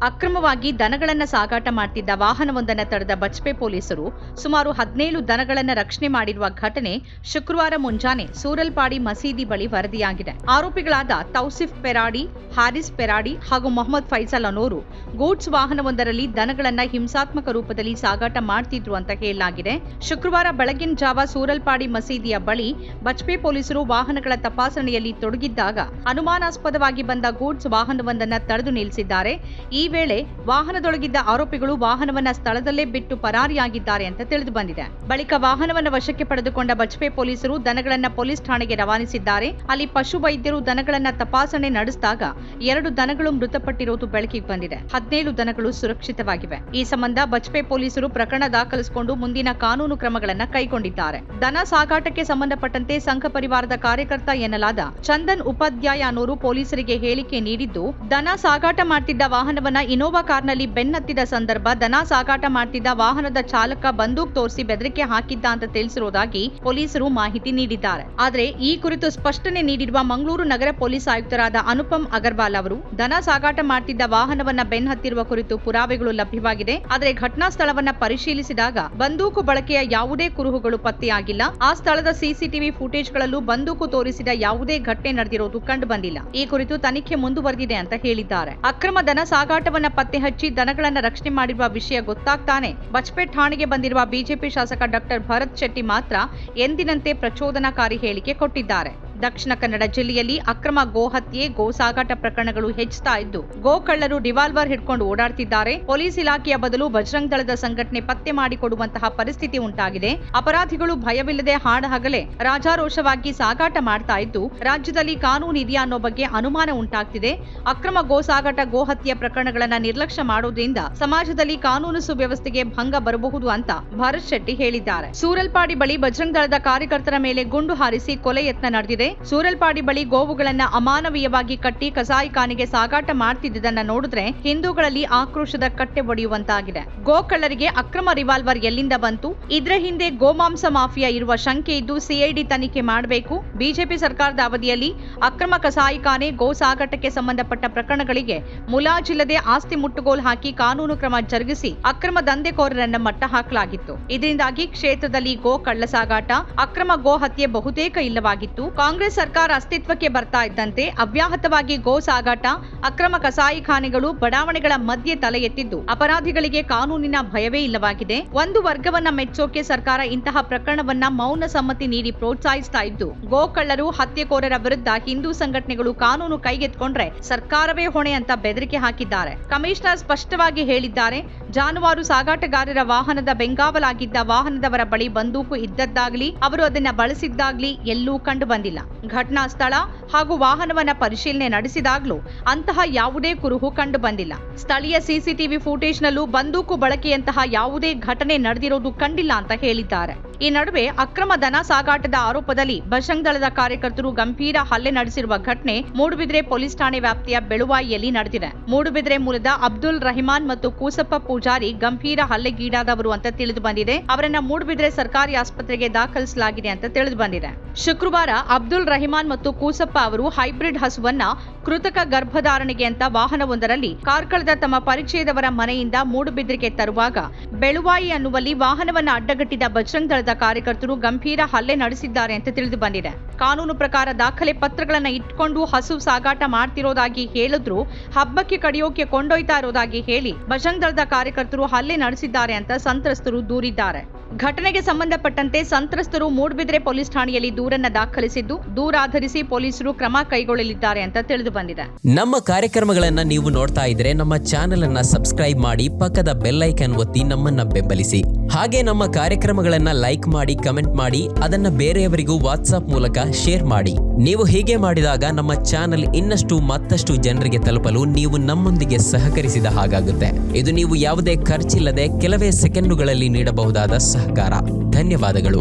ಅಕ್ರಮವಾಗಿ ದನಗಳನ್ನ ಸಾಗಾಟ ಮಾಡ್ತಿದ್ದ ವಾಹನವೊಂದನ್ನು ತಡೆದ ಬಜ್ಪೆ ಪೊಲೀಸರು ಸುಮಾರು ಹದಿನೇಳು ದನಗಳನ್ನ ರಕ್ಷಣೆ ಮಾಡಿರುವ ಘಟನೆ ಶುಕ್ರವಾರ ಮುಂಜಾನೆ ಸೂರಲ್ಪಾಡಿ ಮಸೀದಿ ಬಳಿ ವರದಿಯಾಗಿದೆ. ಆರೋಪಿಗಳಾದ ತೌಸಿಫ್ ಪೆರಾಡಿ, ಹಾರಿಸ್ ಪೆರಾಡಿ ಹಾಗೂ ಮೊಹಮ್ಮದ್ ಫೈಸಲ್ ಅನೋರು ಗೂಡ್ಸ್ ವಾಹನವೊಂದರಲ್ಲಿ ದನಗಳನ್ನ ಹಿಂಸಾತ್ಮಕ ರೂಪದಲ್ಲಿ ಸಾಗಾಟ ಮಾಡ್ತಿದ್ರು ಅಂತ ಹೇಳಲಾಗಿದೆ. ಶುಕ್ರವಾರ ಬೆಳಗಿನ ಜಾವ ಸೂರಲ್ಪಾಡಿ ಮಸೀದಿಯ ಬಳಿ ಬಜ್ಪೆ ಪೊಲೀಸರು ವಾಹನಗಳ ತಪಾಸಣೆಯಲ್ಲಿ ತೊಡಗಿದ್ದಾಗ ಅನುಮಾನಾಸ್ಪದವಾಗಿ ಬಂದ ಗೂಡ್ಸ್ ವಾಹನವೊಂದನ್ನ ತಡೆದು ನಿಲ್ಲಿಸಿದ್ದಾರೆ. ಈ ವೇಳೆ ವಾಹನದೊಳಗಿದ್ದ ಆರೋಪಿಗಳು ವಾಹನವನ್ನ ಸ್ಥಳದಲ್ಲೇ ಬಿಟ್ಟು ಪರಾರಿಯಾಗಿದ್ದಾರೆ ಅಂತ ತಿಳಿದು ಬಂದಿದೆ. ಬಳಿಕ ವಾಹನವನ್ನ ವಶಕ್ಕೆ ಪಡೆದುಕೊಂಡ ಬಜ್ಪೆ ಪೊಲೀಸರು ದನಗಳನ್ನ ಪೊಲೀಸ್ ಠಾಣೆಗೆ ರವಾನಿಸಿದ್ದಾರೆ. ಅಲ್ಲಿ ಪಶು ವೈದ್ಯರು ದನಗಳನ್ನ ತಪಾಸಣೆ ನಡೆಸಿದಾಗ ಎರಡು ದನಗಳು ಮೃತಪಟ್ಟಿರುವುದು ಬೆಳಕಿಗೆ ಬಂದಿದೆ. ಹದಿನೇಳು ದನಗಳು ಸುರಕ್ಷಿತವಾಗಿವೆ. ಈ ಸಂಬಂಧ ಬಜ್ಪೆ ಪೊಲೀಸರು ಪ್ರಕರಣ ದಾಖಲಿಸಿಕೊಂಡು ಮುಂದಿನ ಕಾನೂನು ಕ್ರಮಗಳನ್ನ ಕೈಗೊಂಡಿದ್ದಾರೆ. ದನ ಸಾಗಾಟಕ್ಕೆ ಸಂಬಂಧಪಟ್ಟಂತೆ ಸಂಘ ಪರಿವಾರದ ಕಾರ್ಯಕರ್ತ ಎನ್ನಲಾದ ಚಂದನ್ ಉಪಾಧ್ಯಾಯ ಅನ್ನೋರು ಪೊಲೀಸರಿಗೆ ಹೇಳಿಕೆ ನೀಡಿದ್ದು, ದನ ಸಾಗಾಟ ಮಾಡ್ತಿದ್ದ ವಾಹನವನ್ನ ಇನೋವಾ ಕಾರ್ನಲ್ಲಿ ಬೆನ್ನತ್ತಿದ ಸಂದರ್ಭ ದನ ಸಾಗಾಟ ಮಾಡ್ತಿದ್ದ ವಾಹನದ ಚಾಲಕ ಬಂದೂಕ್ ತೋರಿಸಿ ಬೆದರಿಕೆ ಹಾಕಿದ್ದ ಅಂತ ತಿಳಿಸಿರುವುದಾಗಿ ಪೊಲೀಸರು ಮಾಹಿತಿ ನೀಡಿದ್ದಾರೆ. ಆದರೆ ಈ ಕುರಿತು ಸ್ಪಷ್ಟನೆ ನೀಡಿರುವ ಮಂಗಳೂರು ನಗರ ಪೊಲೀಸ್ ಆಯುಕ್ತರಾದ ಅನುಪಮ್ ಅಗರ್ವಾಲ್ ಅವರು, ದನ ಸಾಗಾಟ ಮಾಡ್ತಿದ್ದ ವಾಹನವನ್ನ ಬೆನ್ನತ್ತಿರುವ ಕುರಿತು ಪುರಾವೆಗಳು ಲಭ್ಯವಾಗಿದೆ. ಆದರೆ ಘಟನಾ ಸ್ಥಳವನ್ನ ಪರಿಶೀಲಿಸಿದಾಗ ಬಂದೂಕು ಬಳಕೆಯ ಯಾವುದೇ ಕುರುಹುಗಳು ಪತ್ತೆಯಾಗಿಲ್ಲ. ಆ ಸ್ಥಳದ ಸಿಸಿಟಿವಿ ಫುಟೇಜ್ಗಳಲ್ಲೂ ಬಂದೂಕು ತೋರಿಸಿದ ಯಾವುದೇ ಘಟನೆ ನಡೆದಿರೋದು ಕಂಡು ಬಂದಿಲ್ಲ ಈ ಕುರಿತು ತನಿಖೆ ಮುಂದುವರೆದಿದೆ ಅಂತ ಹೇಳಿದ್ದಾರೆ. ಅಕ್ರಮ ದನ ಸಾಗಾಟವನ್ನ ಪತ್ತೆ ಹಚ್ಚಿ ದನಗಳನ್ನ ರಕ್ಷಣೆ ಮಾಡಿರುವ ವಿಷಯ ಗೊತ್ತಾಗ್ತಾನೆ. ಬಜ್ಪೇಟ್ ಠಾಣೆಗೆ ಬಂದಿರುವ ಬಿಜೆಪಿ ಶಾಸಕ ಡಾಕ್ಟರ್ ಭರತ್ ಶೆಟ್ಟಿ ಮಾತ್ರ ಎಂದಿನಂತೆ ಪ್ರಚೋದನಾಕಾರಿ ಹೇಳಿಕೆ ಕೊಟ್ಟಿದ್ದಾರೆ. ದಕ್ಷಿಣ ಕನ್ನಡ ಜಿಲ್ಲೆಯಲ್ಲಿ ಅಕ್ರಮ ಗೋಹತ್ಯೆ ಗೋ ಸಾಗಾಟ ಪ್ರಕರಣಗಳು ಹೆಚ್ಚುತ್ತಾ ಇದ್ದು ಗೋ ಕಳ್ಳರು ರಿವಾಲ್ವರ್ ಹಿಡ್ಕೊಂಡು ಓಡಾಡ್ತಿದ್ದಾರೆ. ಪೊಲೀಸ್ ಇಲಾಖೆಯ ಬದಲು ಬಜರಂಗ್ ದಳದ ಸಂಘಟನೆ ಪತ್ತೆ ಮಾಡಿಕೊಡುವಂತಹ ಪರಿಸ್ಥಿತಿ ಉಂಟಾಗಿದೆ. ಅಪರಾಧಿಗಳು ಭಯವಿಲ್ಲದೆ ಹಾಡಹಗಲೇ, ರಾಜಾರೋಷವಾಗಿ ಸಾಗಾಟ ಮಾಡ್ತಾ ಇದ್ದು, ರಾಜ್ಯದಲ್ಲಿ ಕಾನೂನು ಇದೆಯಾ ಅನ್ನೋ ಬಗ್ಗೆ ಅನುಮಾನ ಉಂಟಾಗ್ತಿದೆ. ಅಕ್ರಮ ಗೋ ಸಾಗಾಟ ಗೋಹತ್ಯೆ ಪ್ರಕರಣಗಳನ್ನ ನಿರ್ಲಕ್ಷ್ಯ ಮಾಡೋದ್ರಿಂದ ಸಮಾಜದಲ್ಲಿ ಕಾನೂನು ಸುವ್ಯವಸ್ಥೆಗೆ ಭಂಗ ಬರಬಹುದು ಅಂತ ಭರತ್ ಶೆಟ್ಟಿ ಹೇಳಿದ್ದಾರೆ. ಸೂರಲ್ಪಾಡಿ ಬಳಿ ಬಜರಂಗ್ ದಳದ ಕಾರ್ಯಕರ್ತರ ಮೇಲೆ ಗುಂಡು ಹಾರಿಸಿ ಕೊಲೆ ಯತ್ನ ನಡೆದಿದೆ. ಸೂರಲ್ಪಾಡಿ ಬಳಿ ಗೋವುಗಳನ್ನ ಅಮಾನವೀಯವಾಗಿ ಕಟ್ಟಿ ಕಸಾಯಿಖಾನೆಗೆ ಸಾಗಾಟ ಮಾಡ್ತಿದ್ದದನ್ನ ನೋಡಿದ್ರೆ ಹಿಂದೂಗಳಲ್ಲಿ ಆಕ್ರೋಶದ ಕಟ್ಟೆ ಒಡೆಯುವಂತಾಗಿದೆ ಗೋಕಳ್ಳರಿಗೆ ಅಕ್ರಮ ರಿವಾಲ್ವರ್ ಎಲ್ಲಿಂದ ಬಂತು? ಇದ್ರ ಹಿಂದೆ ಗೋಮಾಂಸ ಮಾಫಿಯಾ ಇರುವ ಶಂಕೆ ಇದ್ದು ಸಿಐಡಿ ತನಿಖೆ ಮಾಡಬೇಕು. ಬಿಜೆಪಿ ಸರ್ಕಾರದ ಅವಧಿಯಲ್ಲಿ ಅಕ್ರಮ ಕಸಾಯಿಖಾನೆ ಗೋ ಸಾಗಾಟಕ್ಕೆ ಸಂಬಂಧಪಟ್ಟ ಪ್ರಕರಣಗಳಿಗೆ ಮುಲಾಜಿಲ್ಲದೆ ಆಸ್ತಿ ಮುಟ್ಟುಗೋಲು ಹಾಕಿ ಕಾನೂನು ಕ್ರಮ ಜರುಗಿಸಿ ಅಕ್ರಮ ದಂಧೆಕೋರರನ್ನ ಮಟ್ಟ ಹಾಕಲಾಗಿತ್ತು. ಇದರಿಂದಾಗಿ ಕ್ಷೇತ್ರದಲ್ಲಿ ಗೋ ಕಳ್ಳ ಸಾಗಾಟ, ಅಕ್ರಮ ಗೋ ಹತ್ಯೆ ಬಹುತೇಕ ಇಲ್ಲವಾಗಿತ್ತು. ಕಾಂಗ್ರೆಸ್ ಸರ್ಕಾರ ಅಸ್ತಿತ್ವಕ್ಕೆ ಬರ್ತಾ ಇದ್ದಂತೆ ಅವ್ಯಾಹತವಾಗಿ ಗೋ ಸಾಗಾಟ, ಅಕ್ರಮ ಕಸಾಯಿಖಾನೆಗಳು ಬಡಾವಣೆಗಳ ಮಧ್ಯೆ ತಲೆ ಎತ್ತಿದ್ದು. ಅಪರಾಧಿಗಳಿಗೆ ಕಾನೂನಿನ ಭಯವೇ ಇಲ್ಲವಾಗಿದೆ. ಒಂದು ವರ್ಗವನ್ನ ಮೆಚ್ಚೋಕೆ ಸರ್ಕಾರ ಇಂತಹ ಪ್ರಕರಣವನ್ನ ಮೌನ ಸಮ್ಮತಿ ನೀಡಿ ಪ್ರೋತ್ಸಾಹಿಸ್ತಾ ಇದ್ದು. ಗೋ ಕಳ್ಳರು, ಹತ್ಯೆಕೋರರ ವಿರುದ್ಧ ಹಿಂದೂ ಸಂಘಟನೆಗಳು ಕಾನೂನು ಕೈಗೆತ್ಕೊಂಡ್ರೆ ಸರ್ಕಾರವೇ ಹೊಣೆ ಅಂತ ಬೆದರಿಕೆ ಹಾಕಿದ್ದಾರೆ. ಕಮಿಷನರ್ ಸ್ಪಷ್ಟವಾಗಿ ಹೇಳಿದ್ದಾರೆ, ಜಾನುವಾರು ಸಾಗಾಟಗಾರರ ವಾಹನದ ಬೆಂಗಾವಲಾಗಿದ್ದ ವಾಹನದವರ ಬಳಿ ಬಂದೂಕು ಇದ್ದದ್ದಾಗ್ಲಿ, ಅವರು ಅದನ್ನ ಬಳಸಿದ್ದಾಗ್ಲಿ ಎಲ್ಲೂ ಕಂಡು ಬಂದಿಲ್ಲ. ಘಟನಾ ಸ್ಥಳ ಹಾಗೂ ವಾಹನವನ್ನ ಪರಿಶೀಲನೆ ನಡೆಸಿದಾಗಲೂ ಅಂತಹ ಯಾವುದೇ ಕುರುಹು ಕಂಡು ಬಂದಿಲ್ಲ. ಸ್ಥಳೀಯ ಸಿಸಿಟಿವಿ ಫುಟೇಜ್ನಲ್ಲೂ ಬಂದೂಕು ಬಳಕೆಯಂತಹ ಯಾವುದೇ ಘಟನೆ ನಡೆದಿರೋದು ಕಂಡಿಲ್ಲ ಅಂತ ಹೇಳಿದ್ದಾರೆ. ಈ ನಡುವೆ ಅಕ್ರಮ ದನ ಸಾಗಾಟದ ಆರೋಪದಲ್ಲಿ ಬಜರಂಗ್ ಕಾರ್ಯಕರ್ತರು ಗಂಭೀರ ಹಲ್ಲೆ ನಡೆಸಿರುವ ಘಟನೆ ಮೂಡುಬಿದ್ರೆ ಪೊಲೀಸ್ ಠಾಣೆ ವ್ಯಾಪ್ತಿಯ ಬೆಳುವಾಯಿಯಲ್ಲಿ ನಡೆದಿದೆ. ಮೂಡುಬಿದ್ರೆ ಮೂಲದ ಅಬ್ದುಲ್ ರಹಿಮಾನ್ ಮತ್ತು ಕೂಸಪ್ಪ ಪೂಜಾರಿ ಗಂಭೀರ ಹಲ್ಲೆಗೀಡಾದವರು ಅಂತ ತಿಳಿದು ಬಂದಿದೆ. ಅವರನ್ನ ಮೂಡುಬಿದ್ರೆ ಸರ್ಕಾರಿ ಆಸ್ಪತ್ರೆಗೆ ದಾಖಲಿಸಲಾಗಿದೆ ಅಂತ ತಿಳಿದು ಬಂದಿದೆ. ಶುಕ್ರವಾರ ಅಬ್ದುಲ್ ರಹಿಮಾನ್ ಮತ್ತು ಕೂಸಪ್ಪ ಅವರು ಹೈಬ್ರಿಡ್ ಹಸುವನ್ನ ಕೃತಕ ಗರ್ಭಧಾರಣೆಗೆ ಅಂತ ವಾಹನವೊಂದರಲ್ಲಿ ಕಾರ್ಕಳದ ತಮ್ಮ ಪರಿಚಯದವರ ಮನೆಯಿಂದ ಮೂಡುಬಿದ್ರಿಗೆ ತರುವಾಗ ಬೆಳುವಾಯಿ ಅನ್ನುವಲ್ಲಿ ವಾಹನವನ್ನು ಅಡ್ಡಗಟ್ಟಿದ ಬಜರಂಗ್ ದಳದ ಕಾರ್ಯಕರ್ತರು ಗಂಭೀರ ಹಲ್ಲೆ ನಡೆಸಿದ್ದಾರೆ ಅಂತ ತಿಳಿದು ಬಂದಿದೆ. ಕಾನೂನು ಪ್ರಕಾರ ದಾಖಲೆ ಪತ್ರಗಳನ್ನು ಇಟ್ಕೊಂಡು ಹಸು ಸಾಗಾಟ ಮಾಡ್ತಿರೋದಾಗಿ ಹೇಳಿದ್ರು, ಹಬ್ಬಕ್ಕೆ ಕಡಿಯೋಕೆ ಕೊಂಡೊಯ್ತಾ ಇರೋದಾಗಿ ಹೇಳಿ ಬಜರಂಗ್ ದಳದ ಕಾರ್ಯಕರ್ತರು ಹಲ್ಲೆ ನಡೆಸಿದ್ದಾರೆ ಅಂತ ಸಂತ್ರಸ್ತರು ದೂರಿದ್ದಾರೆ. ಘಟನೆಗೆ ಸಂಬಂಧಪಟ್ಟಂತೆ ಸಂತ್ರಸ್ತರು ಮೂಡ್ಬಿದ್ರೆ ಪೊಲೀಸ್ ಠಾಣೆಯಲ್ಲಿ ದೂರನ್ನ ದಾಖಲಿಸಿದ್ದು ದೂರಾಧರಿಸಿ ಪೊಲೀಸರು ಕ್ರಮ ಕೈಗೊಳ್ಳಲಿದ್ದಾರೆ ಅಂತ ತಿಳಿದು ಬಂದಿದೆ. ನಮ್ಮ ಕಾರ್ಯಕ್ರಮಗಳನ್ನ ನೀವು ನೋಡ್ತಾ ಇದ್ರೆ ನಮ್ಮ ಚಾನೆಲ್ ಅನ್ನ ಸಬ್ಸ್ಕ್ರೈಬ್ ಮಾಡಿ, ಪಕ್ಕದ ಬೆಲ್ ಐಕನ್ ಒತ್ತಿ ನಮ್ಮನ್ನ ಬೆಂಬಲಿಸಿ. ಹಾಗೆ ನಮ್ಮ ಕಾರ್ಯಕ್ರಮಗಳನ್ನ ಲೈಕ್ ಮಾಡಿ, ಕಮೆಂಟ್ ಮಾಡಿ, ಅದನ್ನ ಬೇರೆಯವರಿಗೂ ವಾಟ್ಸ್ಆಪ್ ಮೂಲಕ ಶೇರ್ ಮಾಡಿ. ನೀವು ಹೀಗೆ ಮಾಡಿದಾಗ ನಮ್ಮ ಚಾನೆಲ್ ಇನ್ನಷ್ಟು ಮತ್ತಷ್ಟು ಜನರಿಗೆ ತಲುಪಲು ನೀವು ನಮ್ಮೊಂದಿಗೆ ಸಹಕರಿಸಿದ ಹಾಗಾಗುತ್ತೆ. ಇದು ನೀವು ಯಾವುದೇ ಖರ್ಚಿಲ್ಲದೆ ಕೆಲವೇ ಸೆಕೆಂಡುಗಳಲ್ಲಿ ನೀಡಬಹುದಾದ ಸಹಕಾರ ಧನ್ಯವಾದಗಳು